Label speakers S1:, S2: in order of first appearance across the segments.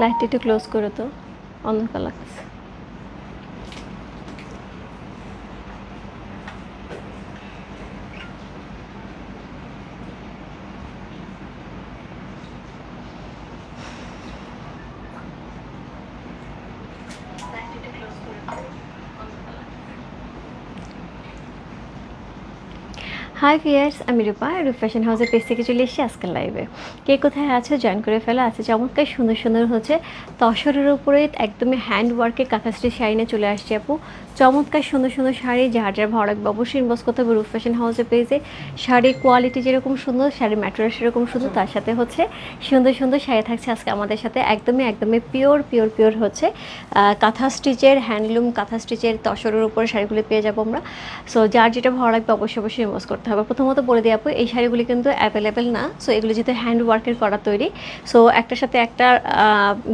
S1: লাইটটা একটু ক্লোজ করে তো অন্ধকার লাগছে। হাই ভিয়ার্স আমি রূপা রূপ ফ্যাশন হাউসের পেজ থেকে চলে এসেছি আজকের লাইভে কে কোথায় আছে? জয়েন করে ফেলা। আছে চমৎকার সুন্দর সুন্দর হচ্ছে তসরের উপরে একদমই হ্যান্ড ওয়ার্কে কাকাশ্রী শাড়ি চলে আসছে আপু। চমৎকার সুন্দর সুন্দর শাড়ি, যার যার ভালো লাগবে অবশ্যই ইনবক্স করতে হবে রূপ ফ্যাশন হাউসের পেজে শাড়ির কোয়ালিটি যেরকম সুন্দর, শাড়ির ম্যাটেরিয়াল সেরকম সুন্দর, তার সাথে হচ্ছে সুন্দর সুন্দর শাড়ি থাকছে আজকে আমাদের সাথে। একদমই একদমই পিওর পিওর পিওর হচ্ছে কাঁথা স্টিচের হ্যান্ডলুম কাঁথা স্টিচের তসরের উপরে শাড়িগুলো পেয়ে যাব আমরা। সো যার যেটা ভালো লাগবে অবশ্যই অবশ্যই ইনবক্স করতে হবে প্রথমত বলে দিই আপু, এই শাড়িগুলি কিন্তু অ্যাভেলেবেল না সো এগুলো যেহেতু হ্যান্ড ওয়ার্কের করা তৈরি সো একটার সাথে একটা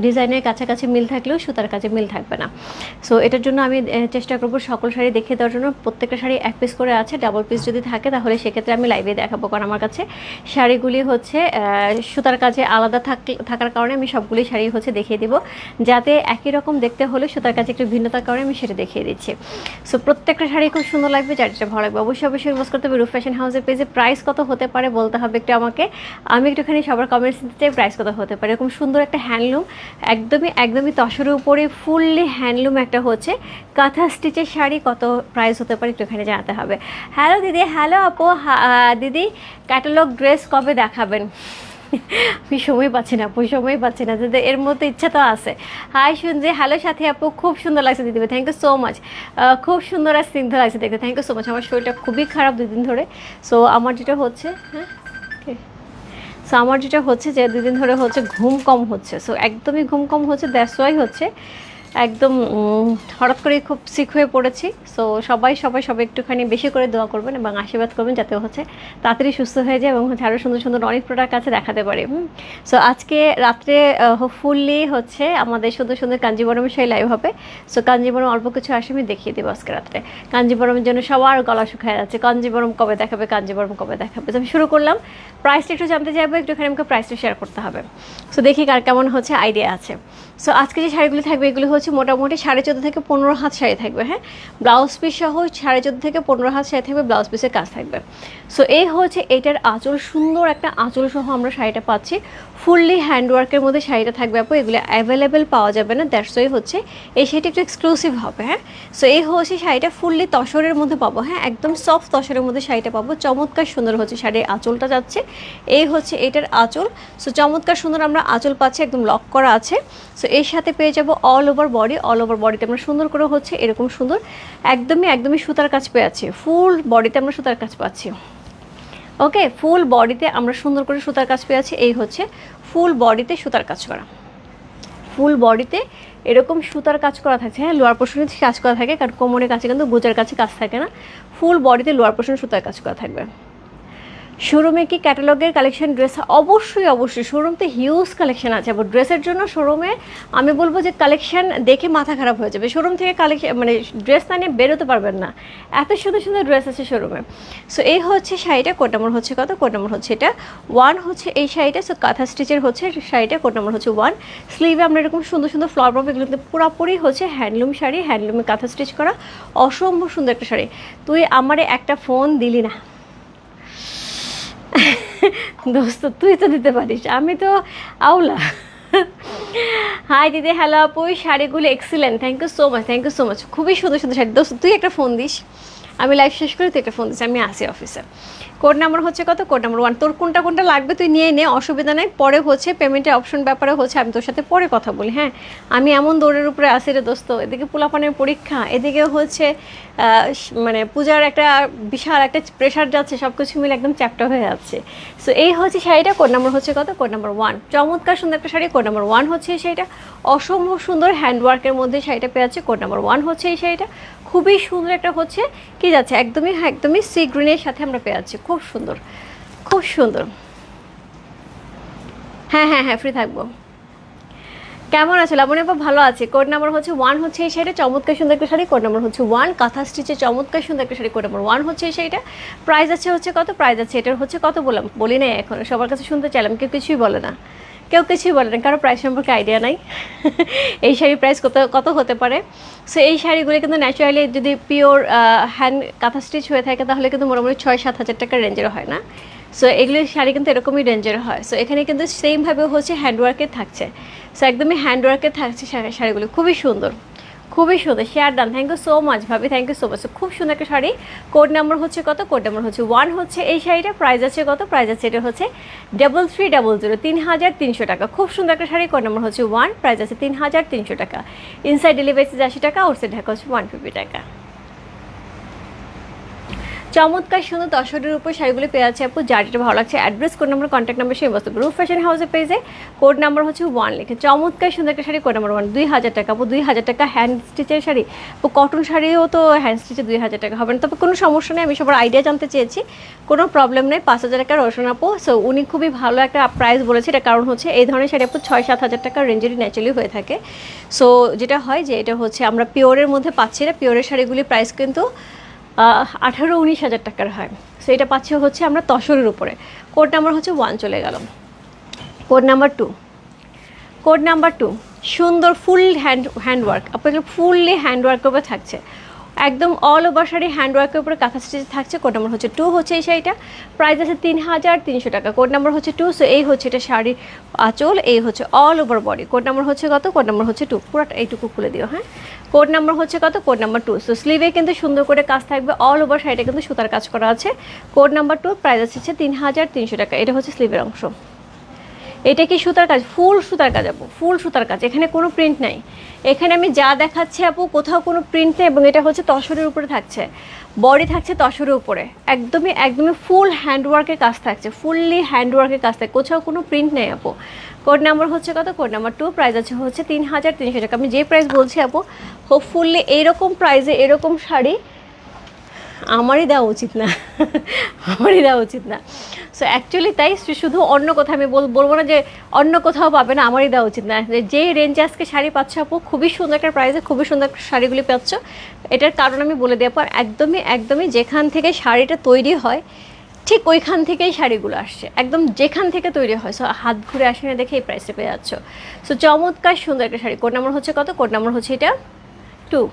S1: ডিজাইনের কাছাকাছি মিল থাকলেও সুতার কাছে মিল থাকবে না। সো এটার জন্য আমি চেষ্টা করব সকল শাড়ি দেখিয়ে দেওয়ার জন্য, প্রত্যেকটা শাড়ি এক পিস করে আছে ডাবল পিস যদি থাকে তাহলে সেক্ষেত্রে আমি লাইভে দেখাবো কারণ আমার কাছে শাড়িগুলি হচ্ছে সুতার কাছে আলাদা থাক- থাকার কারণে আমি সবগুলি শাড়ি হচ্ছে দেখিয়ে দিব, যাতে একই রকম দেখতে হলে সুতার কাছে একটু ভিন্নতার কারণে আমি সেটা দেখিয়ে দিচ্ছি। সো প্রত্যেকটা শাড়ি খুব সুন্দর লাগবে, যার যেটা ভালো লাগবে, অবশ্যই অবশ্যই করতে হবে, রুফ ফ্যাশন হাউসের পেজে প্রাইস কত হতে পারে বলতে হবে একটু আমাকে। আমি একটুখানি সবার কমেন্টস দিতে চাই প্রাইস কত হতে পারে? এরকম সুন্দর একটা হ্যান্ডলুম একদমই একদমই তসরের উপরে ফুললি হ্যান্ডলুম একটা হচ্ছে। কাঁথা স্টিচের শাড়ি কত প্রাইস হতে পারে একটুখানি জানাতে হবে। হ্যালো দিদি। হ্যালো আপু। দিদি ক্যাটালগ ড্রেস কবে দেখাবেন? আমি সময় পাচ্ছি না আপু, সময় পাচ্ছি না যদি এর মধ্যে ইচ্ছা তো আছে। হাই শুনছি হ্যালো সাথে আপু, খুব সুন্দর লাগছে দিদি থ্যাংক ইউ সো মাচ খুব সুন্দর আর স্নিগ্ধ লাগছে দেখতে থ্যাংক ইউ সো মাচ আমার শরীরটা খুবই খারাপ দুদিন ধরে। সো আমার যেটা হচ্ছে হ্যাঁ? সো আমার যেটা হচ্ছে যে দুদিন ধরে হচ্ছে ঘুম কম হচ্ছে। সো একদমই ঘুম কম হচ্ছে দ্যাটস হচ্ছে একদম হঠাৎ করে খুব সিক হয়ে পড়েছি। সো সবাই সবাই সবাই একটুখানি বেশি করে দোয়া করবেন এবং আশীর্বাদ করবেন যাতে হচ্ছে তাড়াতাড়ি সুস্থ হয়ে যায় এবং হচ্ছে আরও সুন্দর সুন্দর অনেক প্রোডাক্ট আছে দেখাতে পারি সো আজকে রাত্রে হোপফুলি হচ্ছে আমাদের সুন্দর সুন্দর কাঞ্জিবরমের সেই লাইভ হবে। সো কাঞ্জিবরম অল্প কিছু আসে আমি দেখিয়ে দেবো আজকে রাত্রে। কাঞ্জিবরমের জন্য সবার গলা শুকায় যাচ্ছে। কাঞ্জিবরম কবে দেখাবে, কাঞ্জিবরম কবে দেখাবে? তো আমি শুরু করলাম। প্রাইসটা একটু জানতে চাইব, একটুখানি আমাকে প্রাইসটা শেয়ার করতে হবে। সো দেখি কার কেমন হচ্ছে আইডিয়া আছে। সো আজকে যে শাড়িগুলি থাকবে, এগুলো হচ্ছে মোটামুটি সাড়ে চোদ্দ থেকে পনেরো হাত শাড়ি থাকবে হ্যাঁ? ব্লাউজ পিস সহ সাড়ে চোদ্দ থেকে পনেরো হাত শাড়ি থাকবে, ব্লাউজ পিসের কাজ থাকবে। সো এই হচ্ছে এটার আঁচল, সুন্দর একটা আঁচল সহ আমরা শাড়িটা পাচ্ছি। ফুললি হ্যান্ডওয়ার্কের মধ্যে শাড়িটা থাকবে আপু, এগুলো অ্যাভেলেবেল পাওয়া যাবে না দ্যাটস ওই হচ্ছে। এই শাড়িটা একটু এক্সক্লুসিভ হবে হ্যাঁ? সো এই হচ্ছে শাড়িটা ফুললি তসরের মধ্যে পাবো হ্যাঁ? একদম সফট তসরের মধ্যে শাড়িটা পাবো। চমৎকার সুন্দর হচ্ছে শাড়ির আঁচলটা যাচ্ছে। এই হচ্ছে এটার আঁচল। সো চমৎকার সুন্দর আমরা আঁচল পাচ্ছি, একদম লক করা আছে। সো এর সাথে পেয়ে যাব all over body all over বডিতে আমরা সুন্দর করে হচ্ছে এরকম সুন্দর, একদমই একদমই সুতার কাজ পেয়ে আছি। ফুল বডিতে আমরা সুতার কাজ পাচ্ছি। ওকে ফুল বডিতে আমরা সুন্দর করে সুতার কাজ পেয়ে আছি। এই হচ্ছে ফুল বডিতে সুতার কাজ করা। ফুল বডিতে এরকম সুতার কাজ করা থাকছে হ্যাঁ লোয়ার পোর্শনে কাজ করা থাকে, কারণ কোমরের কাছে কিন্তু গোজার কাছে কাজ থাকে না। ফুল বডিতে লোয়ার পোর্শনে সুতার কাজ করা থাকবে। শোরুমে কি ক্যাটালগের কালেকশন ড্রেস অবশ্যই অবশ্যই। শোরুম তো হিউজ কালেকশন আছে আবার ড্রেসের জন্য শোরুমে আমি বলব যে কালেকশন দেখে মাথা খারাপ হয়ে যাবে। শোরুম থেকে কালেকশন মানে ড্রেস না নিয়ে বেরোতে পারবেন না। এত সুন্দর সুন্দর ড্রেস আছে শোরুমে সো এই হচ্ছে শাড়িটা কোড নম্বর হচ্ছে কত? কোড নম্বর হচ্ছে এটা। ওয়ান হচ্ছে এই শাড়িটা সো কাঁথা স্টিচের হচ্ছে শাড়িটা কোড নম্বর হচ্ছে ওয়ান স্লিভে আমরা এরকম সুন্দর সুন্দর ফ্লাওয়ার পাবো এগুলো কিন্তু পুরোপুরি হচ্ছে হ্যান্ডলুম শাড়ি হ্যান্ডলুমে কাঁথা স্টিচ করা। অসম্ভব সুন্দর একটা শাড়ি। তুই আমারে একটা ফোন দিলি না। দোস্ত, তুই তো দিতে পারিস, আমি তো আউলা। হাই দিদি হ্যালো আপু শাড়িগুলো excellent thank you so much thank you so much খুবই সুন্দর সুন্দর শাড়ি। দোস্ত, তুই একটা ফোন দিস। আমি লাইভ শেষ করে তুই একটা ফোন দিচ্ছি, আমি আসি অফিসে কোড নাম্বার হচ্ছে কত? কোড নাম্বার ওয়ান তোর কোনটা কোনটা লাগবে তুই নিয়ে নে, অসুবিধা নেই। পরে হচ্ছে পেমেন্টের অপশন ব্যাপারে হচ্ছে আমি তোর সাথে পরে কথা বলি হ্যাঁ? আমি এমন দৌড়ের উপরে আসি রে দোস্ত। এদিকে পোলাপানের পরীক্ষা, এদিকে হচ্ছে মানে পূজার একটা বিশাল একটা প্রেশার যাচ্ছে সব কিছু মিলে একদম চ্যাপ্টা হয়ে যাচ্ছে। সো এই হচ্ছে শাড়িটা। কোড নাম্বার হচ্ছে কত? কোড নাম্বার ওয়ান চমৎকার সুন্দর একটা শাড়ি। কোড নাম্বার ওয়ান হচ্ছে এই শাড়িটা। অসম্ভব সুন্দর হ্যান্ডওয়ার্কের মধ্যে শাড়িটা পেয়ে যাচ্ছে। কোড নাম্বার ওয়ান হচ্ছে এই শাড়িটা। খুবই সুন্দর একটা হচ্ছে, কি যাচ্ছে? একদমই হ্যাঁ একদমই সি গ্রিনের সাথে আমরা পেয়ে যাচ্ছি। খুব সুন্দর খুব সুন্দর। হ্যাঁ হ্যাঁ হ্যাঁ ফ্রি থাকব। কেমন আছে? লাবণী আপা ভালো আছে? কোড নাম্বার হচ্ছে ওয়ান হচ্ছে এই শাড়িটা, চমৎকার সুন্দর একটা শাড়ি। কোড নাম্বার হচ্ছে ওয়ান কাঁথা স্টিচে চমৎকার সুন্দর একটা শাড়ি। কোড নাম্বার ওয়ান হচ্ছে এই শাড়িটা। প্রাইস আছে হচ্ছে কত? প্রাইস আছে, এটার হচ্ছে কত বললাম? বলি না এখন। সবার কাছে শুনতে চাইলাম, কেউ কিছুই বলে না। কেউ কিছুই বলে না, কারও প্রাইস সম্পর্কে আইডিয়া নাই। এই শাড়ির প্রাইস কত কত হতে পারে? সো এই শাড়িগুলি কিন্তু ন্যাচারালি যদি পিওর হ্যান্ড কাঁথা স্টিচ হয়ে থাকে, তাহলে কিন্তু মোটামুটি ছয় সাত হাজার টাকার রেঞ্জের হয় না। সো এগুলি শাড়ি কিন্তু এরকমই রেঞ্জের হয়। সো এখানে কিন্তু সেমভাবে হচ্ছে হ্যান্ডওয়ার্কে থাকছে। সো একদমই হ্যান্ডওয়ার্কে থাকছে শাড়ি- শাড়িগুলো। খুবই সুন্দর। খুবই সুন্দর share done thank you so much ভাবি থ্যাংক ইউ সো মাচ খুব সুন্দর একটা শাড়ি। কোড নাম্বার হচ্ছে কত? কোড নাম্বার হচ্ছে ওয়ান হচ্ছে এই শাড়িটা। প্রাইস আছে কত? প্রাইস আছে এটা হচ্ছে ডাবল থ্রি ডাবল জিরো তিন হাজার তিনশো টাকা। খুব সুন্দর একটা শাড়ি কোড নাম্বার হচ্ছে ওয়ান প্রাইস আছে তিন হাজার তিনশো টাকা। ইনসাইড ডেলিভারি আশি টাকা আউটসাইড ঢাকা হচ্ছে ওয়ান ফিফটি টাকা। চমৎকার সুন্দর দশরের উপর শাড়িগুলো পেয়ে আছে আপু, যার যেটা ভালো লাগছে address code number contact number সেই বস্তু রুফ ফ্যাশন হাউসের পেজে কোড নাম্বার হচ্ছে ওয়ান লিখে। চমৎকার সুন্দর একটা শাড়ি কোড নাম্বার ওয়ান দুই হাজার টাকা আপু, দুই হাজার টাকা হ্যান্ড স্টিচের শাড়ি। আপু কটন শাড়িও তো হ্যান্ড স্টিচে দুই হাজার টাকা হবে না। তবে কোনো সমস্যা নেই, আমি সবার আইডিয়া জানতে চেয়েছি। কোনো প্রবলেম নেই, পাঁচ হাজার টাকা রোশন আপু। সো উনি খুবই ভালো একটা প্রাইস বলেছে এটা কারণ হচ্ছে এই ধরনের শাড়ি আপু ছয় সাত হাজার টাকার রেঞ্জেরই ন্যাচারালি হয়ে থাকে। সো যেটা হয় যে, এটা হচ্ছে আমরা পিওরের মধ্যে পাচ্ছি না পিওরের শাড়িগুলির প্রাইস কিন্তু আঠারো উনিশ হাজার টাকার হয়। সো এটা পাচ্ছি হচ্ছে আমরা তসরের উপরে। কোড নাম্বার হচ্ছে ওয়ান চলে গেল। Code number two code number two সুন্দর ফুল হ্যান্ড হ্যান্ডওয়ার্ক আপনাদের ফুললি হ্যান্ডওয়ার্ক করে থাকছে। একদম অল ওভার শাড়ি হ্যান্ডওয়ার্কের উপরে কাঁথা স্টিচ থাকছে কোড নাম্বার হচ্ছে টু হচ্ছে এই শাড়িটা। প্রাইস আছে তিন হাজার তিনশো টাকা কোড নাম্বার হচ্ছে টু সো এই হচ্ছে এটা শাড়ির আঁচল, এই হচ্ছে all over body code number হচ্ছে কত? কোড নাম্বার হচ্ছে টু পুরোটা এইটুকু খুলে দিও হ্যাঁ? কোড নাম্বার হচ্ছে কত? কোড নাম্বার টু সো স্লিভে কিন্তু সুন্দর করে কাজ থাকবে অল ওভার শাড়িটা কিন্তু সুতার কাজ করা আছে। কোড নাম্বার টু প্রাইস আছে তিন হাজার তিনশো টাকা। এটা হচ্ছে স্লিভের অংশ। এটা কি সুতার কাজ? ফুল সুতার কাজ, আপু। ফুল সুতার কাজ। এখানে কোনো প্রিন্ট নাই। এখানে আমি যা দেখাচ্ছি, আপু, কোথাও কোনো প্রিন্ট নেই এবং এটা হচ্ছে তসরের উপরে থাকছে। বডি থাকছে তসরের উপরে। একদমই একদমই ফুল হ্যান্ডওয়ার্কের কাজ থাকছে। ফুললি হ্যান্ডওয়ার্কের কাজ থাকে কোথাও কোনো প্রিন্ট নেই, আপু। কোড নাম্বার হচ্ছে কত? কোড নাম্বার টু প্রাইস আছে হচ্ছে তিন হাজার তিনশো টাকা। আমি যে প্রাইস বলছি, আপু হোপফুললি এইরকম প্রাইসে এরকম শাড়ি আমারই দেওয়া উচিত না। আমারই দেওয়া উচিত না। সো অ্যাকচুয়ালি তাই শুধু অন্য কোথাও আমি বলব না যে অন্য কোথাও পাবে না, আমারই দেওয়া উচিত না। যে- রেঞ্জে আজকে শাড়ি পাচ্ছ আপু, খুবই সুন্দর একটা প্রাইসে খুবই সুন্দর একটা শাড়িগুলি পাচ্ছ। এটার কারণ আমি বলে দেওয়ার পর একদমই একদমই যেখান থেকে শাড়িটা তৈরি হয়, ঠিক ওইখান থেকেই শাড়িগুলো আসছে। একদম যেখান থেকে তৈরি হয়। সো হাত ঘুরে আসে না দেখে এই প্রাইসটা পেয়ে যাচ্ছ। সো চমৎকার সুন্দর একটা শাড়ি। কোড নাম্বার হচ্ছে কত? কোড নাম্বার হচ্ছে এটা? টু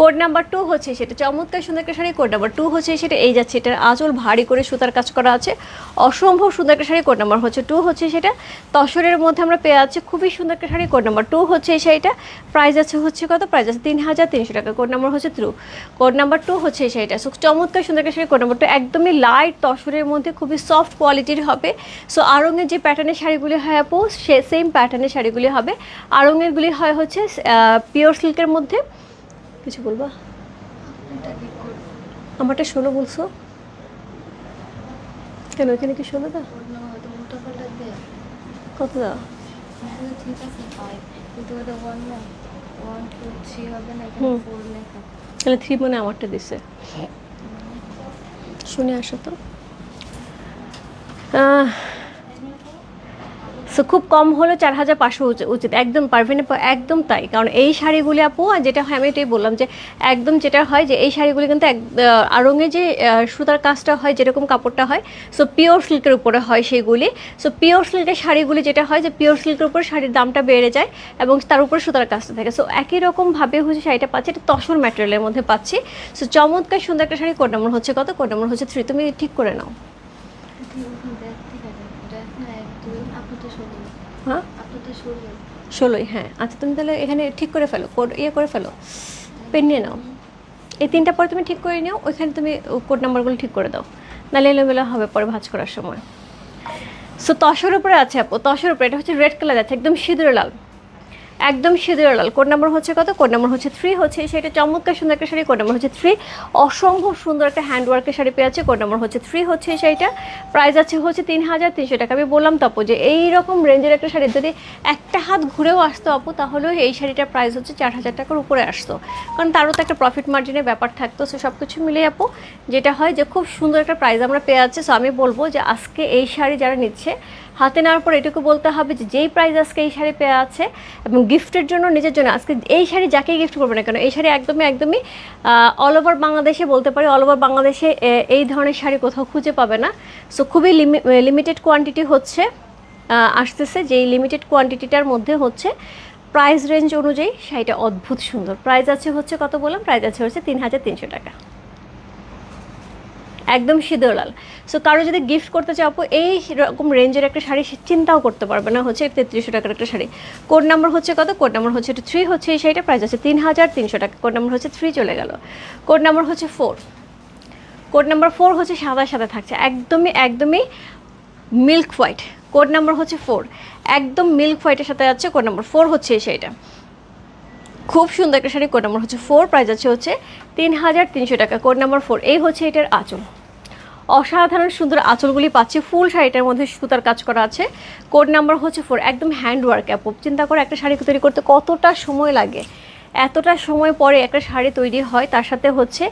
S1: কোড নাম্বার টু হচ্ছে, সেটা চমৎকার সুন্দর একটা শাড়ি কোড নাম্বার টু হচ্ছে, সেটা এই যাচ্ছে, এটার আঁচল ভারী করে সুতার কাজ করা আছে। অসম্ভব সুন্দর একটা শাড়ি কোড নাম্বার হচ্ছে টু হচ্ছে সেটা। তসরের মধ্যে আমরা পেয়ে যাচ্ছি, খুবই সুন্দর একটা শাড়ি কোড নাম্বার টু হচ্ছে এই শাড়িটা। প্রাইস আছে হচ্ছে কত? প্রাইস আছে তিন হাজার তিনশো টাকা কোড নাম্বার হচ্ছে থ্রু কোড নাম্বার টু হচ্ছে এই শাড়িটা। সো চমৎকার সুন্দর একটা শাড়ি কোড নাম্বার টু একদমই লাইট তসরের মধ্যে খুবই সফট কোয়ালিটির হবে। সো আরঙের যে প্যাটার্নের শাড়িগুলি হয়, আপু, সে সেম প্যাটার্নের শাড়িগুলি হবে। আরঙেরগুলি হয় হচ্ছে পিওর সিল্কের মধ্যে। কিছু বলবা? আমারটা ষোলো বলছো? কেন এখানে কি ষোলো দা কত দা
S2: ঠিক আছে কিন্তু ওয়ান ওয়ান থ্রি হবে না
S1: তাহলে থ্রি মানে আমারটা দিছে। শুনে আসো তো। সো খুব কম হলে চার হাজার পাঁচশো উচিত। একদম পারভেনে একদম তাই। কারণ এই শাড়িগুলি আপু যেটা হয়, আমি এটাই বললাম যে একদম যেটা হয় যে এই শাড়িগুলি কিন্তু এক আরঙে যে সুতার কাজটা হয়, যেরকম কাপড়টা হয় সো পিওর সিল্কের উপরে হয় সেইগুলি। সো পিওর সিল্কের শাড়িগুলি যেটা হয় যে পিওর সিল্কের উপর শাড়ির দামটা বেড়ে যায় এবং তার উপরে সুতার কাজটা থাকে। সো একই রকমভাবে হচ্ছে শাড়িটা পাচ্ছি, এটা তসর ম্যাটেরিয়ালের মধ্যে পাচ্ছি। সো চমৎকার সুন্দর একটা শাড়ি, কোড নম্বর হচ্ছে কত? কোড নম্বর হচ্ছে থ্রি। তুমি ঠিক করে নাও
S2: দেখ ঠিক আছে দেখ না এক দুই আপনি তো ষোলো
S1: হ্যাঁ? ষোলোই। হ্যাঁ। আচ্ছা তুমি তাহলে এখানে ঠিক করে ফেলো কোড ইয়ে করে ফেলো। পেন নিয়ে নাও। এই তিনটা পরে তুমি ঠিক করে নিও ওইখানে তুমি কোড নাম্বারগুলো ঠিক করে দাও। নাহলে এলোমেলো হবে পরে ভাজ করার সময়। সো তসর উপরে আছে আপু তসর উপরে এটা হচ্ছে রেড কালার আছে একদম সিঁদুরে লাল। একদম সিঁদুরে লাল। কোড নাম্বার হচ্ছে কত? কোড নাম্বার হচ্ছে থ্রি হচ্ছে সেটা চমৎকার সুন্দর একটা শাড়ি, কোড নাম্বার হচ্ছে থ্রি অসম্ভব সুন্দর একটা হ্যান্ডওয়ার্কের শাড়ি পেয়ে আছে কোড নাম্বার হচ্ছে থ্রি হচ্ছে এই শাড়িটা প্রাইস আছে হচ্ছে তিন হাজার তিনশো টাকা। আমি বললাম তো আপু যে এই রকম রেঞ্জের একটা শাড়ি যদি একটা হাত ঘুরেও আসতো আপু তাহলেও এই শাড়িটার প্রাইস হচ্ছে চার হাজার টাকার উপরে আসতো। কারণ তারও তো একটা প্রফিট মার্জিনের ব্যাপার থাকতো, সো সব কিছু মিলিয়ে আপু, যেটা হয় যে খুব সুন্দর একটা প্রাইস আমরা পেয়ে যাচ্ছি। সো আমি বলব যে আজকে এই শাড়ি যারা নিচ্ছে হাতে নেওয়ার পর এটুকু বলতে হবে যে যেই প্রাইস আজকে এই শাড়ি পেয়ে আছে এবং গিফটের জন্য নিজের জন্য, আজকে এই শাড়ি যাকেই গিফট করবে না কেন, এই শাড়ি একদমই একদমই অল ওভার বাংলাদেশে বলতে পারি অল ওভার বাংলাদেশে এই ধরনের শাড়ি কোথাও খুঁজে পাবে না। সো খুবই লিমিটেড কোয়ান্টিটি হচ্ছে আসতেছে, যেই লিমিটেড কোয়ান্টিটিটার মধ্যে হচ্ছে প্রাইস রেঞ্জ অনুযায়ী শাড়িটা অদ্ভুত সুন্দর। প্রাইস আছে হচ্ছে কত বললাম? প্রাইস আছে হচ্ছে তিন হাজার তিনশো টাকা। একদম সিঁদুর সো কারও যদি গিফট করতে চাও, আপু, এই রকম রেঞ্জের একটা শাড়ি সে চিন্তাও করতে পারবে না, হচ্ছে তেত্রিশশো টাকার একটা শাড়ি। কোড নাম্বার হচ্ছে কত? কোড নাম্বার হচ্ছে থ্রি হচ্ছে এই শাড়িটা প্রাইস আছে তিন হাজার তিনশো টাকা। কোড নাম্বার হচ্ছে থ্রি চলে গেল। কোড নাম্বার হচ্ছে ফোর কোড নাম্বার ফোর হচ্ছে সাদা সাদা থাকছে। একদমই একদমই মিল্ক হোয়াইট কোড নাম্বার হচ্ছে ফোর একদম মিল্ক হোয়াইটের সাথে যাচ্ছে কোড নাম্বার ফোর হচ্ছে এই শাড়িটা। খুব সুন্দর একটা শাড়ি। কোড নাম্বার হচ্ছে ফোর প্রাইস আছে হচ্ছে তিন হাজার তিনশো টাকা। কোড নাম্বার ফোর এই হচ্ছে এটার আঁচল। অসাধারণ সুন্দর আঁচলগুলি পাচ্ছি। ফুল শাড়িটার মধ্যে সুতার কাজ করা আছে। কোড নাম্বার হচ্ছে ফোর একদম হ্যান্ড ওয়ার্ক অ্যাপ চিন্তা করে একটা শাড়ি তৈরি করতে কতটা সময় লাগে? এতটা সময় পরে একটা শাড়ি তৈরি হয়, তার সাথে হচ্ছে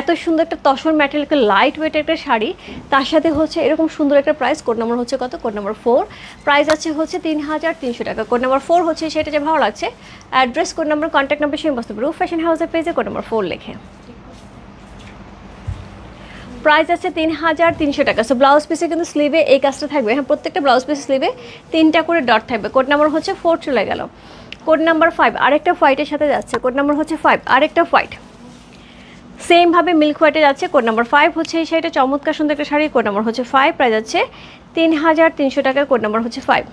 S1: এত সুন্দর একটা তসর ম্যাটেরিয়াল একটা লাইট ওয়েট একটা শাড়ি, তার সাথে হচ্ছে এরকম সুন্দর একটা প্রাইস কোড নাম্বার হচ্ছে কত? কোড নাম্বার ফোর প্রাইস আছে হচ্ছে তিন হাজার তিনশো টাকা। কোড নাম্বার ফোর হচ্ছে সেটা যে ভালো লাগছে। Address code number contact number সেই বস্তু ফ্যাশন হাউসের পেজে কোড নাম্বার ফোর লেখে। প্রাইস আছে তিন হাজার তিনশো টাকা। সো ব্লাউজ পিসে কিন্তু স্লিভে এই কাজটা থাকবে। হ্যাঁ প্রত্যেকটা ব্লাউজ পিসের স্লিভে তিনটা করে ডট থাকবে। কোড নাম্বার হচ্ছে ফোর চলে গেল। কোড নাম্বার ফাইভ আরেকটা হোয়াইটের সাথে যাচ্ছে। কোড নাম্বার হচ্ছে ফাইভ আরেকটা হোয়াইট সেমভাবে মিল্ক হোয়াইটে যাচ্ছে। কোড নাম্বার ফাইভ হচ্ছে এই শাড়িটা। চমৎকার সুন্দর একটা শাড়ি। কোড নাম্বার হচ্ছে ফাইভ প্রাইস যাচ্ছে তিন হাজার তিনশো টাকার কোড নাম্বার হচ্ছে ফাইভ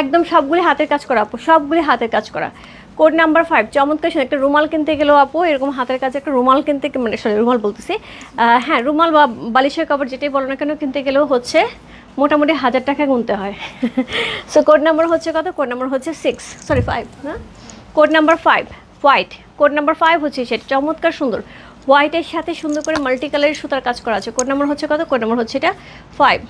S1: একদম সবগুলি হাতের কাজ করা সবগুলি হাতের কাজ করা। কোড নাম্বার ফাইভ চমৎকার একটা রুমাল কিনতে গেলেও আপু, এরকম হাতের কাছে একটা রুমাল কিনতে মানে সরি রুমাল বলতেছি। হ্যাঁ রুমাল বা বালিশের কভার যেটাই বলো না কেন কিনতে গেলেও হচ্ছে মোটামুটি হাজার টাকা গুনতে হয়। সো কোড নাম্বার হচ্ছে কত? কোড নাম্বার হচ্ছে সিক্স সরি ফাইভ হ্যাঁ? Code number five white code number five হচ্ছে সেটা চমৎকার সুন্দর। হোয়াইটের সাথে সুন্দর করে মাল্টি কালারের সুতার কাজ করা আছে। কোড নাম্বার হচ্ছে কত? কোড নাম্বার হচ্ছে এটা ফাইভ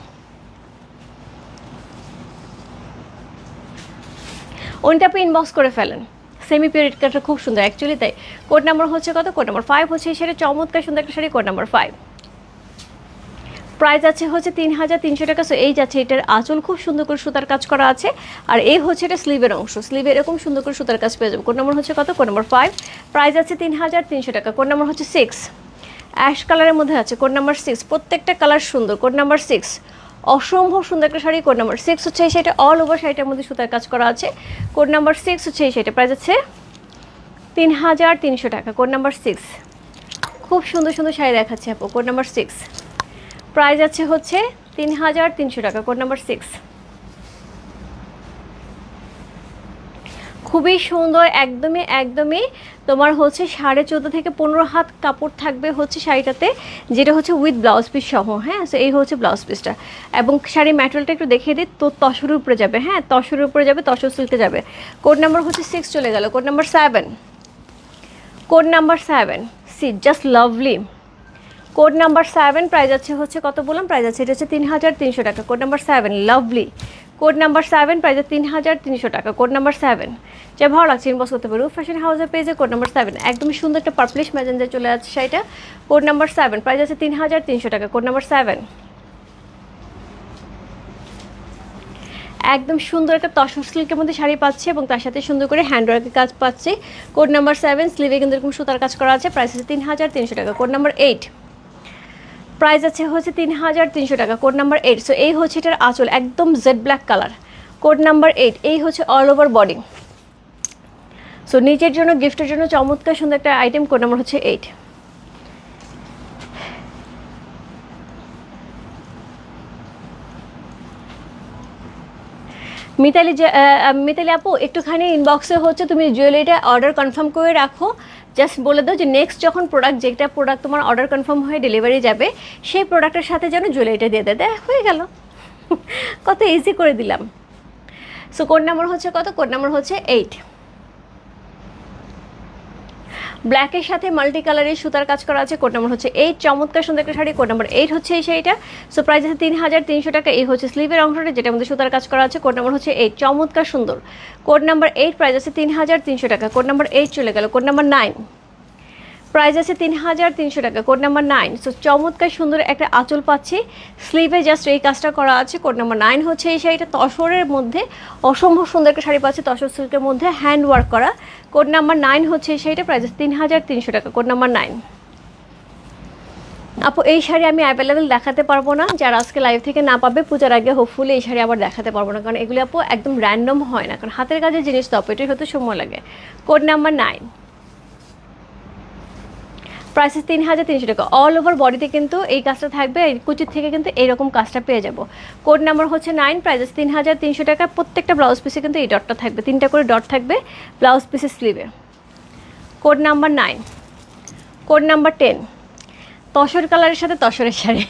S1: ওনটা আপনি ইনবক্স করে ফেলেন। সেমি পিরিয়ড কাটটা খুব সুন্দর অ্যাকচুয়ালি তাই। কোড নাম্বার হচ্ছে কত? কোড নাম্বার ফাইভ হচ্ছে এই শাড়ি চমৎকার সুন্দর একটা sari code number five price আছে হচ্ছে তিন হাজার তিনশো টাকা সো এই যাচ্ছে এটার আঁচল, খুব সুন্দর করে সুতার কাজ করা আছে। আর এই হচ্ছে এটা স্লিভের অংশ স্লিভে এরকম সুন্দর করে সুতার কাজ পেয়ে যাবে। কোড নাম্বার হচ্ছে কত? কোড নাম্বার ফাইভ প্রাইস আছে তিন হাজার তিনশো টাকা কোড নাম্বার হচ্ছে সিক্স অ্যাশ কালারের মধ্যে আছে কোড নাম্বার সিক্স প্রত্যেকটা কালার সুন্দর কোড নাম্বার সিক্স অসম্ভব সুন্দর একটা শাড়ি কোড নাম্বার সিক্স হচ্ছে শাড়িটা। অল ওভার শাড়িটার মধ্যে সুতার কাজ করা আছে। কোড নাম্বার সিক্স হচ্ছে শাড়িটা। প্রাইস আছে তিন হাজার তিনশো টাকা। কোড নাম্বার সিক্স খুব সুন্দর সুন্দর শাড়ি দেখাচ্ছে আপু। কোড নাম্বার সিক্স প্রাইস আছে হচ্ছে তিন হাজার তিনশো টাকা। কোড নাম্বার সিক্স খুবই সুন্দর, একদমই একদমই তোমার হচ্ছে সাড়ে চোদ্দ থেকে পনেরো হাত কাপড় থাকবে হচ্ছে শাড়িটাতে, যেটা হচ্ছে উইথ ব্লাউজ পিস সহ হ্যাঁ? সো এই হচ্ছে ব্লাউজ পিসটা এবং শাড়ির ম্যাটেরিয়ালটা একটু দেখিয়ে দিই, তো তসরের উপরে যাবে হ্যাঁ? তসরের উপরে যাবে, তসর সিল্কে যাবে। কোড নাম্বার হচ্ছে সিক্স চলে গেল code number seven code number seven see just lovely code number seven price আছে হচ্ছে কত বললাম? প্রাইস আছে এটা হচ্ছে তিন হাজার তিনশো টাকা। Code number seven lovely code number seven price তিন হাজার তিনশো টাকা কোড নাম্বার সেভেন যে ভালো লাগছে ইনবক্স করতে পারো। ফ্যাশন হাউসের পেজে কোড নাম্বার সেভেন একদমই সুন্দর একটা পার্পলিশ ম্যাজেন্ডার চলে যাচ্ছে শাড়িটা কোড নাম্বার সেভেন প্রাইস আছে তিন হাজার তিনশো টাকা কোড নাম্বার সেভেন একদম সুন্দর একটা তসর সিল্কের মধ্যে শাড়ি পাচ্ছে এবং তার সাথে সুন্দর করে হ্যান্ডওয়ার্কের কাজ পাচ্ছে। কোড নাম্বার সেভেন স্লিভে কিন্তু এরকম সুতার কাজ করা আছে। প্রাইস আছে তিন হাজার তিনশো টাকা কোড নাম্বার এইট প্রাইস আছে হচ্ছে তিন হাজার তিনশো টাকা কোড নাম্বার এইট সো এই হচ্ছে এটার আঁচল, একদম jet black colour code number eight এই হচ্ছে অল ওভার বডি সো নিচের জন্য গিফটের জন্য চমৎকার সুন্দর একটা আইটেম কোড নাম্বার হচ্ছে এইট মিতালি মিতালি আপু, একটুখানি ইনবক্সে হচ্ছে তুমি জুয়েলারিটা অর্ডার কনফার্ম করে রাখো। জাস্ট বলে দাও যে নেক্সট যখন প্রোডাক্ট যেটা প্রোডাক্ট তোমার অর্ডার কনফার্ম হয়ে ডেলিভারি যাবে সেই প্রোডাক্টের সাথে যেন জুয়েলারিটা দিয়ে দেয়। দেয়, হয়ে গেল। কত ইজি করে দিলাম। সো কোড নাম্বার হচ্ছে কত? কোড নাম্বার হচ্ছে এইট ব্ল্যাকের সাথে মাল্টি কালারের সুতার কাজ করা আছে। কোড নাম্বার হচ্ছে এইট চমৎকার, সুন্দর একটা শাড়ি। কোড নাম্বার এইট হচ্ছে এই শাড়িটা। সো প্রাইস আছে তিন হাজার তিনশো টাকা। এই হচ্ছে স্লিভের অংশটা যেটা মধ্যে সুতার কাজ করা আছে। কোড নাম্বার হচ্ছে এইট চমৎকার, সুন্দর। কোড নাম্বার এইট প্রাইস আছে তিন হাজার তিনশো টাকা। কোড নাম্বার এইট চলে গেল। কোড নাম্বার নাইন প্রাইস আছে তিন হাজার তিনশো টাকা, কোড নাম্বার নাইন। সো চমৎকার সুন্দর একটা আঁচল পাচ্ছি। স্লিভে জাস্ট এই কাজটা করা আছে, কোড নাম্বার নাইন হচ্ছে এই শাড়িটা। তসরের মধ্যে, অসম্ভব সুন্দর একটা শাড়ি পাচ্ছে তসর সিল্কের মধ্যে হ্যান্ড ওয়ার্ক করা। কোড নাম্বার নাইন হচ্ছে এই শাড়িটা, প্রাইস আছে তিন হাজার তিনশো টাকা, কোড নাম্বার নাইন। আপু, এই শাড়ি আমি অ্যাভেলেবেল দেখাতে পারব না। যারা আজকে লাইভ থেকে না পাবে, পূজার আগে হোপফুলি এই শাড়ি আবার দেখাতে পারব না। কারণ এগুলি আপু একদম র্যান্ডম হয় না। কারণ হাতের কাজের জিনিস তো এটাই হতে সময় লাগে। Code number nine. প্রাইসেস তিন হাজার তিনশো টাকা। অল ওভার বডিতে কিন্তু এই কাজটা থাকবে, এই কুচির থেকে কিন্তু এইরকম কাজটা পেয়ে যাব। কোড নাম্বার হচ্ছে নাইন প্রাইসেস তিন হাজার তিনশো টাকা। প্রত্যেকটা ব্লাউজ পিসে কিন্তু এই ডটটা থাকবে, তিনটা করে ডট থাকবে ব্লাউজ পিসের স্লিভে code number nine code number ten tussar কালারের সাথে তসরের শাড়ি।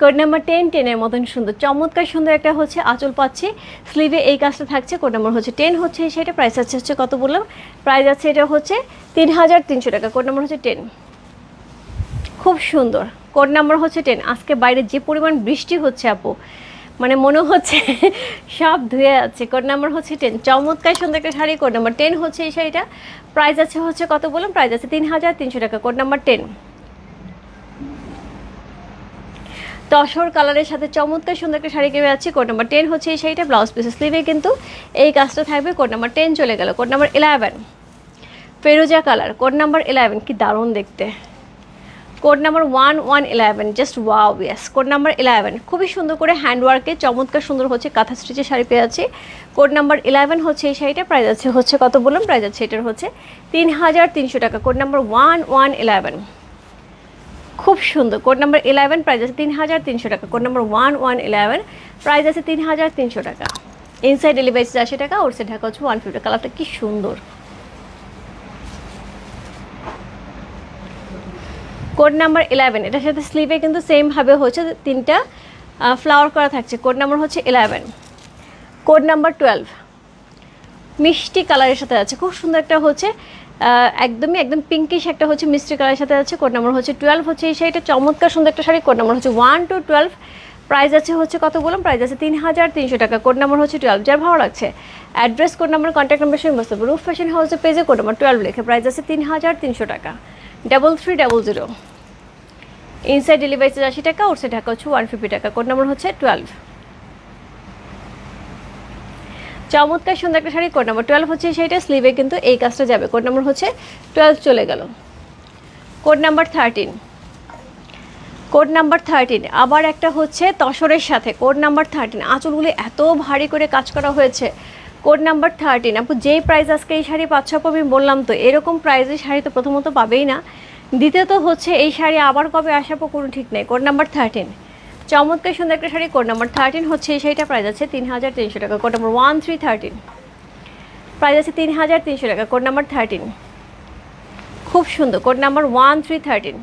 S1: কোড নাম্বার টেন টেনের মতন সুন্দর, চমৎকার সুন্দর একটা হচ্ছে আঁচল পাচ্ছি। স্লিভে এই কাজটা থাকছে কোড নাম্বার হচ্ছে টেন হচ্ছে, সেটা প্রাইস আছে হচ্ছে কত বললাম? প্রাইস আছে এটা হচ্ছে তিন হাজার তিনশো টাকা কোড নাম্বার হচ্ছে টেন খুব সুন্দর। কোড নাম্বার হচ্ছে টেন আজকে বাইরে যে পরিমাণ বৃষ্টি হচ্ছে আপু মানে মনে হচ্ছে সব ধুয়ে যাচ্ছে কোড নাম্বার হচ্ছে টেন চমৎকার সুন্দর একটা শাড়ি কোড নাম্বার টেন হচ্ছে এই শাড়িটা। প্রাইস আছে হচ্ছে কত বললাম প্রাইস আছে তিন হাজার তিনশো টাকা। কোড নাম্বার টেন তসর কালারের সাথে চমৎকার সুন্দর একটা শাড়ি কেবে যাচ্ছে। কোড নাম্বার টেন হচ্ছে এই শাড়িটা ব্লাউজ পিসের স্লিভে কিন্তু এই কাজটা থাকবে। কোড নাম্বার টেন চলে গেল। কোড নাম্বার ইলেভেন ফেরোজা কালার। কোড নাম্বার ইলেভেন কি দারুণ দেখতে। Code number one one eleven just wow yes code number eleven খুবই সুন্দর করে হ্যান্ডওয়ার্কে চমৎকার সুন্দর হচ্ছে কাঁথা স্টিচের শাড়ি পেয়ে যাচ্ছি। কোড নাম্বার ইলেভেন হচ্ছে এই শাড়িটা প্রাইস আছে, হচ্ছে কত বললাম? প্রাইস আছে, এটার হচ্ছে তিন হাজার তিনশো টাকা। Code number one one eleven খুব সুন্দর। কোড নাম্বার ইলেভেন প্রাইস আছে তিন হাজার তিনশো টাকা। Code number one one eleven price আছে তিন হাজার তিনশো টাকা। ইনসাইড ডেলিভারি আশি টাকা ওর সে ঢাকা হচ্ছে ওয়ান ফিফটি কালারটা কি সুন্দর। কোড নাম্বার ইলেভেন এটার সাথে স্লিভে কিন্তু সেমভাবে হচ্ছে তিনটা ফ্লাওয়ার করা থাকছে। কোড নাম্বার হচ্ছে ইলেভেন কোড নাম্বার টুয়েলভ মিষ্টি কালারের সাথে আছে। খুব সুন্দর একটা হচ্ছে একদমই, একদম পিঙ্কিশ একটা হচ্ছে মিষ্টি কালারের সাথে আছে। কোড নাম্বার হচ্ছে টুয়েলভ হচ্ছে এই শাড়িটা চমৎকার সুন্দর একটা শাড়ি। কোড নাম্বার হচ্ছে ওয়ান টু টুয়েলভ প্রাইস আছে হচ্ছে কত বললাম? প্রাইস আছে তিন হাজার তিনশো টাকা। কোড নাম্বার হচ্ছে টুয়েলভ যার ভালো লাগছে। Address code number contact number সঙ্গে বসতে। রুফ ফ্যাশন হাউসের পেজে কোড নাম্বার টুয়েলভ লেখে প্রাইস আছে তিন হাজার তিনশো টাকা। Double three double zero inside delivery আশি টাকা ওর ঢাকা হচ্ছে ওয়ান ফিফটি টাকা। কোড নাম্বার হচ্ছে টুয়েলভ চমৎকার সুন্দর একটা শাড়ি কোড নাম্বার টুয়েলভ হচ্ছে সেইটা স্লিভে কিন্তু এই কাজটা যাবে। কোড নাম্বার হচ্ছে টুয়েলভ চলে গেল। Code number thirteen code number thirteen আবার একটা হচ্ছে তসরের সাথে। কোড নাম্বার থার্টিন আঁচলগুলি এত ভারী করে কাজ করা হয়েছে। কোড নাম্বার থার্টিন আপু, যেই প্রাইস আজকে এই শাড়ি পাচ্ছ আপু, আমি বললাম তো, এরকম প্রাইসের শাড়ি তো প্রথমত পাবেই না। দ্বিতীয়ত হচ্ছে এই শাড়ি আবার কবে আসাবো কোনো ঠিক নেই। কোড নাম্বার থার্টিন চমৎকার সুন্দর একটা শাড়ি, কোড নাম্বার থার্টিন হচ্ছে এই শাড়িটা প্রাইস আছে তিন হাজার তিনশো টাকা। Code number one three thirteen price আছে তিন হাজার তিনশো টাকা, কোড নাম্বার থার্টিন খুব সুন্দর, code number one three thirteen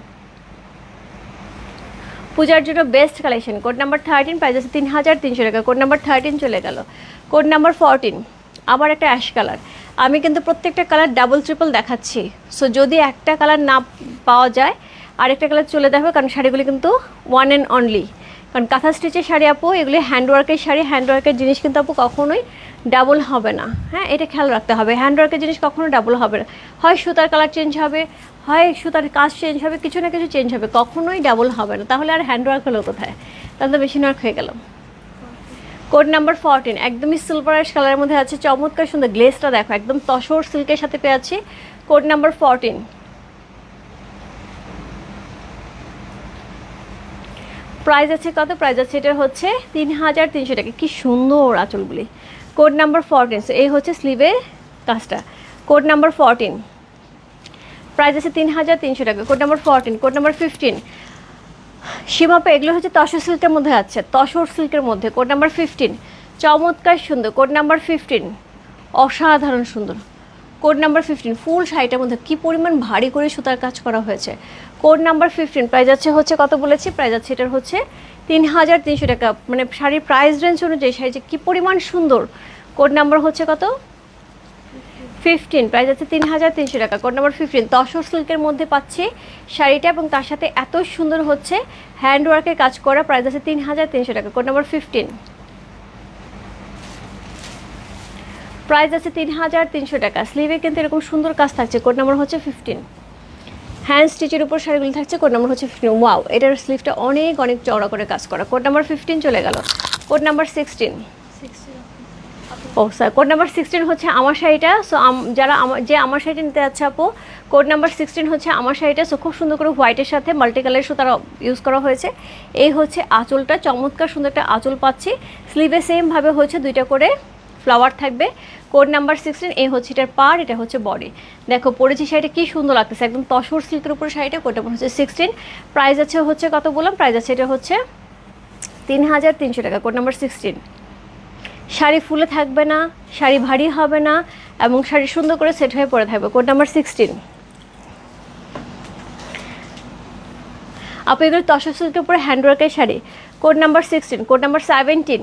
S1: পূজার জন্য best collection code number thirteen price আছে তিন হাজার তিনশো টাকা, কোড নাম্বার থার্টিন চলে গেল। কোড নাম্বার ফোরটিন আবার একটা অ্যাশ কালার আমি কিন্তু প্রত্যেকটা কালার ডাবল ট্রিপল দেখাচ্ছি। সো যদি একটা কালার না পাওয়া যায়, আরেকটা কালার চলে যাবে কারণ শাড়িগুলি কিন্তু ওয়ান অ্যান্ড অনলি কারণ কাঁথা স্টিচের শাড়ি আপু, এগুলি হ্যান্ডওয়ার্কের শাড়ি হ্যান্ডওয়ার্কের জিনিস কিন্তু আপু কখনোই ডাবল হবে না। হ্যাঁ এটা খেয়াল রাখতে হবে। হ্যান্ডওয়ার্কের জিনিস কখনো ডাবল হবে না। হয় সুতার কালার চেঞ্জ হবে, হয় সুতার কাজ চেঞ্জ হবে, কিছু না কিছু চেঞ্জ হবে, কখনোই ডাবল হবে না। তাহলে আর হ্যান্ডওয়ার্ক হলো কোথায়? তাহলে তো মেশিন ওয়ার্ক হয়ে গেল। কোড নাম্বার ফোরটিন একদমই সিলভার কালারের মধ্যে আছে। চমৎকার সুন্দর গ্লেসটা দেখো, একদম তসর সিল্কের সাথে পেয়ে আছি কোড নাম্বার ফোরটিন প্রাইস আছে কত? প্রাইস আছে এটা হচ্ছে তিন হাজার তিনশো টাকা। কি সুন্দর আঁচলগুলি। কোড নাম্বার ফোরটিন এই হচ্ছে স্লিভের কাজটা। কোড নাম্বার ফোরটিন প্রাইস আছে তিন হাজার তিনশো টাকা। Code number fourteen code number fifteen সীমাপা এগুলো হচ্ছে তসর সিল্কের মধ্যে আছে। তসর সিল্কের মধ্যে। কোড নাম্বার ফিফটিন চমৎকার সুন্দর। কোড নাম্বার ফিফটিন অসাধারণ সুন্দর। কোড নাম্বার ফিফটিন ফুল শাড়িটার মধ্যে কী পরিমাণ ভারী করে সুতার কাজ করা হয়েছে। কোড নাম্বার ফিফটিন প্রাইস আছে হচ্ছে কত বলেছি? প্রাইস আছে এটার হচ্ছে তিন হাজার তিনশো টাকা। মানে শাড়ির প্রাইস রেঞ্জ অনুযায়ী শাড়ি যে কী পরিমাণ সুন্দর। কোড নাম্বার হচ্ছে কত? ফিফটিন প্রাইস আছে তিন হাজার তিনশো টাকা। কোড নাম্বার ফিফটিন তসর সিল্কের মধ্যে পাচ্ছি শাড়িটা এবং তার সাথে এত সুন্দর হচ্ছে হ্যান্ডওয়ার্কের কাজ করা প্রাইস আছে তিন হাজার তিনশো টাকা। কোড নাম্বার ফিফটিন প্রাইস আছে তিন হাজার তিনশো টাকা। স্লিভে কিন্তু এরকম সুন্দর কাজ থাকছে। কোড নাম্বার হচ্ছে ফিফটিন হ্যান্ড স্টিচের উপর শাড়িগুলো থাকছে। কোড নাম্বার হচ্ছে ফিফটিন ওয়াও এটার স্লিভটা অনেক অনেক চওড়া করে কাজ করা। কোড নাম্বার ফিফটিন চলে গেল। কোড নাম্বার সিক্সটিন
S2: সিক্সটি
S1: ও স্যার কোড নাম্বার সিক্সটিন হচ্ছে আমার শাড়িটা। সো যারা আমার যে আমার শাড়িটা নিতে যাচ্ছে আপু কোড নাম্বার সিক্সটিন হচ্ছে আমার শাড়িটা। সো খুব সুন্দর করে হোয়াইটের সাথে মাল্টি কালারের সুতারা ইউজ করা হয়েছে। এই হচ্ছে আঁচলটা, চমৎকার সুন্দর একটা আঁচল পাচ্ছি। স্লিভে সেমভাবে হচ্ছে দুইটা করে ফ্লাওয়ার থাকবে। কোড নাম্বার সিক্সটিন এই হচ্ছে এটার পার এটা হচ্ছে বডি দেখো পড়েছি শাড়িটা কী সুন্দর লাগতেছে। একদম তসর সিল্কের উপরে শাড়িটা কোড নাম্বার হচ্ছে সিক্সটিন প্রাইস আছে হচ্ছে কত বললাম প্রাইস আছে এটা হচ্ছে তিন হাজার তিনশো টাকা কোড নাম্বার সিক্সটিন শাড়ি ফুলে থাকবে না, শাড়ি ভারী হবে না, এবং শাড়ি সুন্দর করে সেট হয়ে পড়ে থাকবে। কোড নাম্বার সিক্সটিন আপু, এগুলো তসর সিল্কের উপরে হ্যান্ডওয়ার্কের sari. Code number sixteen code number seventeen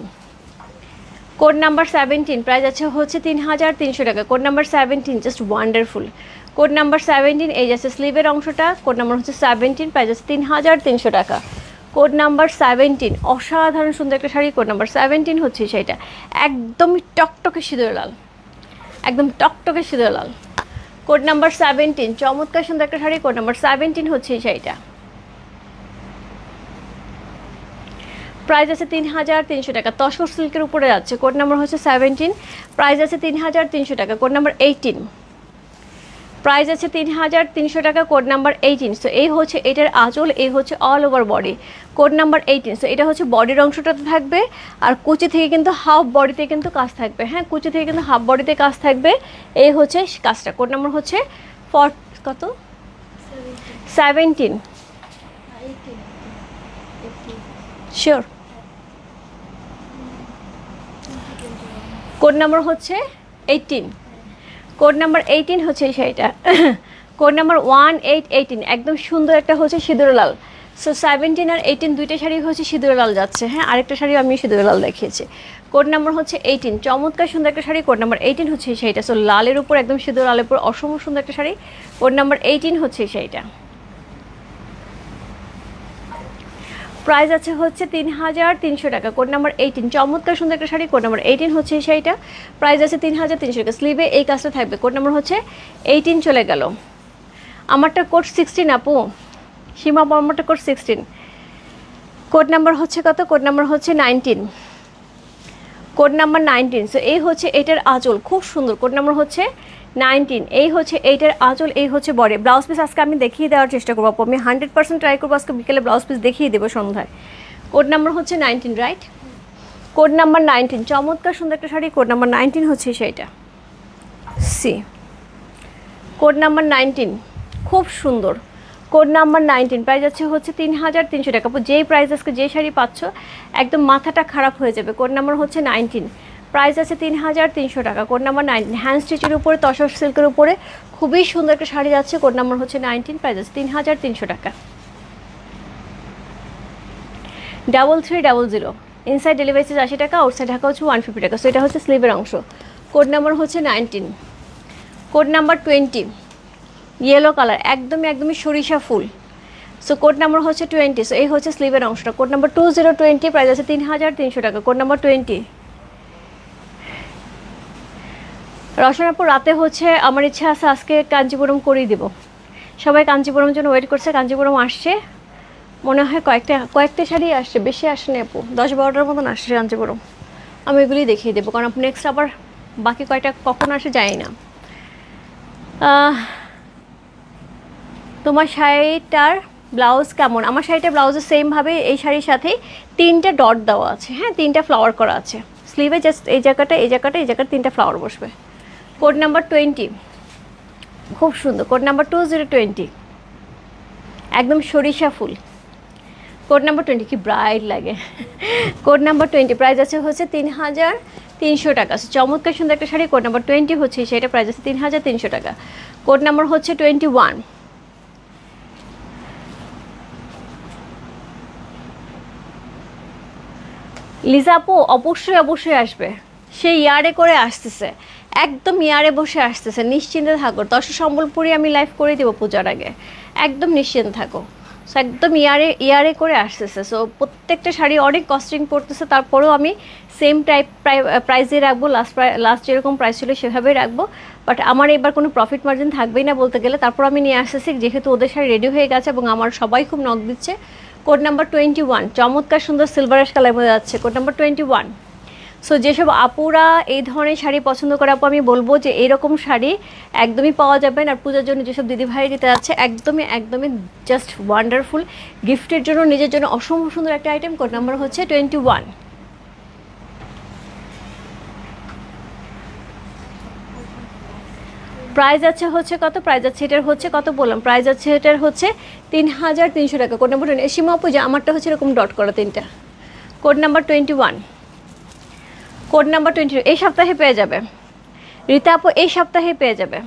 S1: code number seventeen price আছে হচ্ছে তিন হাজার তিনশো টাকা। Code number seventeen just wonderful code number seventeen এই যাচ্ছে স্লিভের অংশটা, কোড নাম্বার হচ্ছে সেভেন্টিন প্রাইস আছে তিন হাজার তিনশো টাকা। কোড নাম্বার সেভেন্টিন অসাধারণ সুন্দর একটা শাড়ি, কোড নাম্বার সেভেন্টিন হচ্ছে সেইটা একদমই টকটকে সিঁদুর লাল। একদম টকটকে সিঁদুর লাল। কোড নাম্বার সেভেন্টিন চমৎকার সুন্দর একটা শাড়ি, কোড নাম্বার সেভেন্টিন হচ্ছে শাড়িটা। প্রাইস আছে তিন হাজার তিনশো টাকা। তসর সিল্কের উপরে যাচ্ছে কোড নাম্বার হচ্ছে সেভেন্টিন প্রাইস আছে তিন হাজার তিনশো টাকা। কোড নাম্বার এইটিন প্রাইস আছে তিন হাজার তিনশো টাকা কোড নাম্বার এইটিন সো এই হচ্ছে এটার আঁচল, এই হচ্ছে all over body code number eighteen so এটা হচ্ছে বডির অংশটাতে থাকবে, আর কুচি থেকে কিন্তু হাফ বডিতে কিন্তু কাজ থাকবে। হ্যাঁ কুচি থেকে কিন্তু হাফ বডিতে কাজ থাকবে। এই হচ্ছে কাজটা। কোড নাম্বার হচ্ছে ফর কত? সেভেন্টিন শিওর কোড নাম্বার হচ্ছে এইটিন কোড নাম্বার এইটিন হচ্ছে সেইটা code number one eight eighteen একদম সুন্দর একটা হচ্ছে সিঁদুরলাল সো সেভেন্টিন আর এইটিন দুইটা শাড়ি হচ্ছে সিঁদুরলাল যাচ্ছে। হ্যাঁ আরেকটা শাড়ি আমি সিঁদুরলাল দেখিয়েছি। কোড নাম্বার হচ্ছে এইটিন চমৎকার সুন্দর একটা শাড়ি। কোড নাম্বার এইটিন হচ্ছে সেইটা সো লালের উপর, একদম সিঁদুর লালের উপর অসম সুন্দর একটা শাড়ি। কোড নাম্বার এইটিন হচ্ছে সেইটা প্রাইস আছে হচ্ছে তিন হাজার তিনশো টাকা। কোড নাম্বার এইটিন চমৎকার সুন্দর একটা শাড়ি। কোড নাম্বার এইটিন হচ্ছে শাড়িটা। প্রাইস আছে তিন হাজার তিনশো টাকা। স্লিভে এই কাজটা থাকবে। কোড নাম্বার হচ্ছে এইটিন চলে গেল। আমারটা কোড সিক্সটিন আপু। সীমা আমারটা কোড সিক্সটিন কোড নাম্বার হচ্ছে কত? কোড নাম্বার হচ্ছে nineteen code number nineteen so এই হচ্ছে এটার আঁচল। খুব সুন্দর। কোড নাম্বার হচ্ছে নাইনটিন। এই হচ্ছে, এইটার আঁচল, এই হচ্ছে বডি। ব্লাউজ পিস আজকে আমি দেখিয়ে দেওয়ার চেষ্টা করব। আমি হান্ড্রেড পার্সেন্ট ট্রাই করব আজকে বিকেলে ব্লাউজ পিস দেখিয়ে দেবো সন্ধ্যায়। কোড নাম্বার হচ্ছে nineteen right code number nineteen. চমৎকার সুন্দর একটা শাড়ি। কোড নাম্বার নাইনটিন হচ্ছে সেইটা। See code number nineteen. খুব সুন্দর। Code number nineteen. প্রাইস আছে হচ্ছে তিন হাজার তিনশো টাকা। যেই প্রাইস আজকে যে শাড়ি পাচ্ছ, একদম মাথাটা খারাপ হয়ে যাবে। কোড নাম্বার হচ্ছে নাইনটিন। প্রাইস আছে তিন হাজার তিনশো টাকা। কোড নাম্বার নাইন হ্যান্ড স্টিচের উপরে তসর সিল্কের উপরে খুবই সুন্দর একটা শাড়ি যাচ্ছে। কোড নাম্বার হচ্ছে নাইনটিন প্রাইস আছে তিন হাজার তিনশো টাকা। Double three double zero inside delivery charge আশি টাকা আউটসাইড ঢাকা হচ্ছে ওয়ান ফিফটি টাকা। সো এটা হচ্ছে স্লিভের অংশ। কোড নাম্বার হচ্ছে nineteen code number twenty yellow colour একদমই একদমই সরিষা ফুল। সো কোড নাম্বার হচ্ছে টোয়েন্টি সো এই হচ্ছে স্লিভের অংশটা। Code number two zero twenty price আছে তিন হাজার তিনশো টাকা। কোড নাম্বার টোয়েন্টি রসনাপুর রাতে হচ্ছে আমার ইচ্ছা আছে আজকে কাঞ্চিপুরম করেই দেব। সবাই কাঞ্চিপুরমের জন্য ওয়েট করছে, কাঞ্চিপুরম আসছে। মনে হয় কয়েকটা কয়েকটা শাড়ি আসছে, বেশি আসেনি আপু। দশ বারোটার মতন আসছে কাঞ্চিপুরম। আমি এগুলি দেখিয়ে দেবো, কারণ নেক্সট আবার বাকি কয়টা কখন আসে জানি না। তোমার শাড়িটার ব্লাউজ কেমন? আমার শাড়িটার ব্লাউজের সেমভাবে এই শাড়ির সাথে তিনটা ডট দেওয়া আছে হ্যাঁ তিনটা ফ্লাওয়ার করা আছে। স্লিভে জাস্ট এই জায়গাটা এই জায়গাটা এই জায়গাটা তিনটা ফ্লাওয়ার বসবে। Code number twenty. খুব সুন্দর, code number two zero twenty. একদম সরিষা ফুল। কোড নাম্বার টোয়েন্টি, কি ব্রাইট লাগে। কোড নাম্বার টোয়েন্টি প্রাইস আছে হচ্ছে তিন হাজার তিনশো টাকা। চমৎকার সুন্দর একটা শাড়ি, কোড নাম্বার টোয়েন্টি হচ্ছে, সেটা প্রাইস আছে তিন হাজার তিনশো টাকা। কোড নাম্বার হচ্ছে টোয়েন্টি ওয়ান। লিজা আপু, অবশ্যই অবশ্যই আসবে। সে ইয়ারে করে আসতেছে। একদম ইয়ারে বসে আসতেছে, নিশ্চিন্তে থাকো। দশ সম্বলপুরি আমি লাইভ করে দেবো পূজার আগে। একদম নিশ্চিন্তে থাকো। সো একদম ইয়ারে ইয়ারে করে আসতেছে। সো প্রত্যেকটা শাড়ি অনেক কস্টিং পড়তেছে, তারপরেও আমি সেম টাইপ প্রাইসে রাখব লাস্ট লাস্ট যেরকম প্রাইস ছিল সেভাবেই রাখব। বাট আমার এবার কোনো প্রফিট মার্জিন থাকবেই না বলতে গেলে। তারপর আমি নিয়ে আসতেছি, যেহেতু ওদের শাড়ি রেডি হয়ে গেছে এবং আমার সবাই খুব নখ দিচ্ছে। কোড নাম্বার টোয়েন্টি ওয়ান চমৎকার সুন্দর সিলভারেশ কালার মধ্যে যাচ্ছে। Code number twenty one so যেসব আপুরা এই ধরনের শাড়ি পছন্দ করে, আপু, আমি বলব যে এরকম শাড়ি একদমই পাওয়া যাবে না। আর পূজার জন্য যেসব দিদি ভাই দিতে যাচ্ছে একদমই একদমই জাস্ট ওয়ান্ডারফুল গিফটের জন্য, নিজের জন্য অসম্ভব সুন্দর একটা আইটেম কোড নাম্বার হচ্ছে টোয়েন্টি ওয়ান প্রাইস আছে হচ্ছে কত? প্রাইস আছে এটার হচ্ছে কত বললাম? প্রাইস আছে এটার হচ্ছে তিন হাজার তিনশো টাকা। Code number twenty Seema Puja আমারটা হচ্ছে এরকম ডট করা তিনটা। Code number twenty one code number twenty এই সপ্তাহে পেয়ে যাবে। রীতা আপু, এই সপ্তাহে পেয়ে যাবে।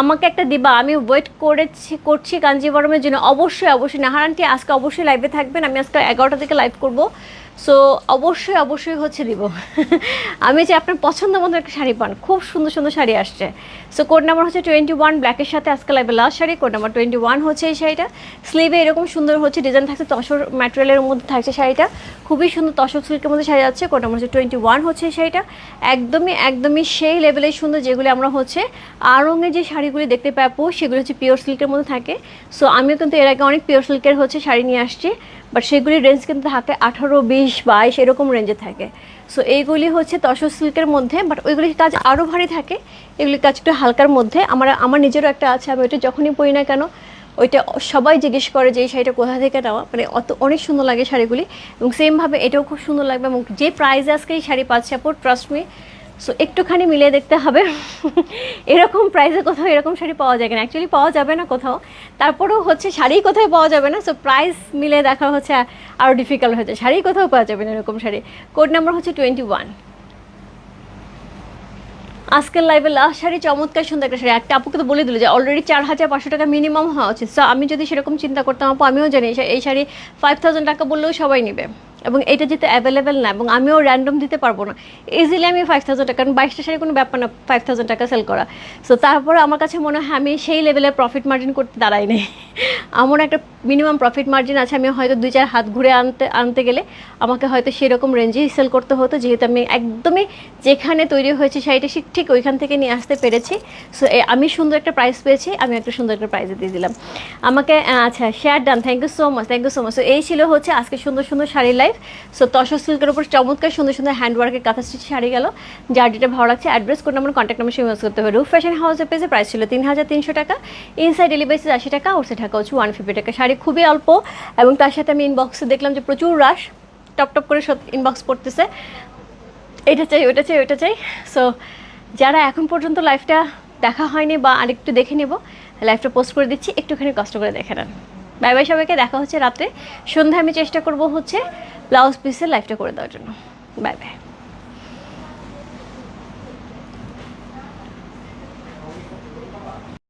S1: আমাকে একটা দিবা, আমি ওয়েট করেছি, করছি কাঞ্জিবরমের জন্য। অবশ্যই অবশ্যই। নাহারানটি আজকে অবশ্যই লাইভে থাকবেন। আমি আজকে এগারোটা থেকে লাইভ করব। সো অবশ্যই অবশ্যই হচ্ছে দিব। আমি যে আপনার পছন্দ মতো একটা শাড়ি পান, খুব সুন্দর সুন্দর শাড়ি আসছে। সো কোড নাম্বার হচ্ছে টোয়েন্টি ওয়ান ব্ল্যাকের সাথে আজকে লাইভে last sari. Code number twenty one হচ্ছে এই শাড়িটা। স্লিভে এরকম সুন্দর হচ্ছে ডিজাইন থাকছে, তসর ম্যাটেরিয়ালের মধ্যে থাকছে শাড়িটা। খুবই সুন্দর তসর সিল্কের মধ্যে শাড়ি যাচ্ছে কোড নাম্বার হচ্ছে টোয়েন্টি ওয়ান হচ্ছে এই শাড়িটা। একদমই একদমই সেই লেভেলের সুন্দর যেগুলি আমরা হচ্ছে আড়ঙে যে শাড়িগুলি দেখতে পাবো, সেগুলো হচ্ছে পিওর সিল্কের মধ্যে থাকে। সো আমিও কিন্তু এর আগে অনেক পিওর সিল্কের হচ্ছে শাড়ি নিয়ে আসছি। বাট সেগুলির রেঞ্জ কিন্তু থাকে আঠারো, বিশ, বাইশ, এরকম রেঞ্জে থাকে। সো এইগুলি হচ্ছে তসর সিল্কের মধ্যে বাট ওইগুলির কাজ আরও ভারী থাকে। এগুলির কাজ একটু হালকার মধ্যে। আমার আমার নিজেরও একটা আছে, আমি ওইটা যখনই পড়ি না কেন, ওইটা সবাই জিজ্ঞেস করে যে, এই শাড়িটা কোথা থেকে নেওয়া মানে অত, অনেক সুন্দর লাগে শাড়িগুলি। এবং সেমভাবে এটাও খুব সুন্দর লাগবে। এবং যে প্রাইসে আজকে এই শাড়ি পাচ্ছে, আপু ট্রাস্ট মি সো একটুখানি মিলিয়ে দেখতে হবে। এরকম প্রাইসে কোথাও এরকম শাড়ি পাওয়া যায় না অ্যাকচুয়ালি পাওয়া যাবে না কোথাও। তারপরেও হচ্ছে শাড়ি কোথাও পাওয়া যাবে না? সো প্রাইস মিলে দেখা হচ্ছে আরও ডিফিকাল্ট হয়েছে শাড়ি কোথাও পাওয়া যাবে না এরকম শাড়ি। কোড নাম্বার হচ্ছে টোয়েন্টি ওয়ান আজকের লাইভে লাস্ট শাড়ি চমৎকার সুন্দর একটা শাড়ি। একটা আপুকে তো বলে দিল যে অলরেডি চার হাজার পাঁচশো টাকা মিনিমাম হওয়া উচিত। সো আমি যদি সেরকম চিন্তা করতাম আপু, আমিও জানি এই শাড়ি ফাইভ থাউজেন্ড টাকা বললেও সবাই নেবে। এবং এটা যেতে অ্যাভেলেবেল না, এবং আমিও র্যান্ডম দিতে পারব না। ইজিলি আমি ফাইভ থাউজেন্ড টাকা, কারণ বাইশটা শাড়ি কোনো ব্যাপার না ফাইভ থাউজেন্ড টাকা সেল করা। সো তারপরে আমার কাছে মনে হয় আমি সেই লেভেলের প্রফিট মার্জিন করতে দাঁড়াই নেই। আমার একটা মিনিমাম প্রফিট মার্জিন আছে, আমি হয়তো দুই চার হাত ঘুরে আনতে আনতে গেলে আমাকে হয়তো সেরকম রেঞ্জেই সেল করতে হতো, যেহেতু আমি একদমই যেখানে তৈরি হয়েছে শাড়িটা ঠিক ঠিক ওইখান থেকে নিয়ে আসতে পেরেছি। সো আমি সুন্দর একটা প্রাইস পেয়েছি, আমি একটা সুন্দর একটা প্রাইজে দিয়ে দিলাম। আমাকে আচ্ছা share done thank you so much thank you so much so এই ছিল হচ্ছে আজকে সুন্দর সুন্দর শাড়ি লাইফ সো তসর সিল্কের উপর চমৎকার সুন্দর সুন্দর হ্যান্ডওয়ার্কের কাঁথা স্টিচ শাড়ি গেল। যার যেটা ভালো লাগছে address code number contact number use করতে হবে। রুফ ফ্যাশন হাউসের পেজে প্রাইস ছিল তিন হাজার তিনশো টাকা। ইনসাইড ডেলিভারিস আশি টাকা আউটসাইড টাকা হচ্ছে ওয়ান ফিফটি টাকা। শাড়ি খুবই অল্প এবং তার সাথে আমি ইনবক্সে দেখলাম যে প্রচুর রাশ টপ টপ করে ইনবক্স পড়তেছে। এটা চাই, ওটা চাই ওটা চাই। সো যারা এখন পর্যন্ত লাইফটা দেখা হয়নি বা আরেকটু দেখে নেব লাইফটা পোস্ট করে দিচ্ছি। একটুখানি কষ্ট করে দেখে নেন। বাই বাই সবাইকে, দেখা হচ্ছে রাতে। সন্ধ্যায় আমি চেষ্টা করব হচ্ছে ব্লাউজ পিসের লাইফটা করে দেওয়ার জন্য। Bye bye.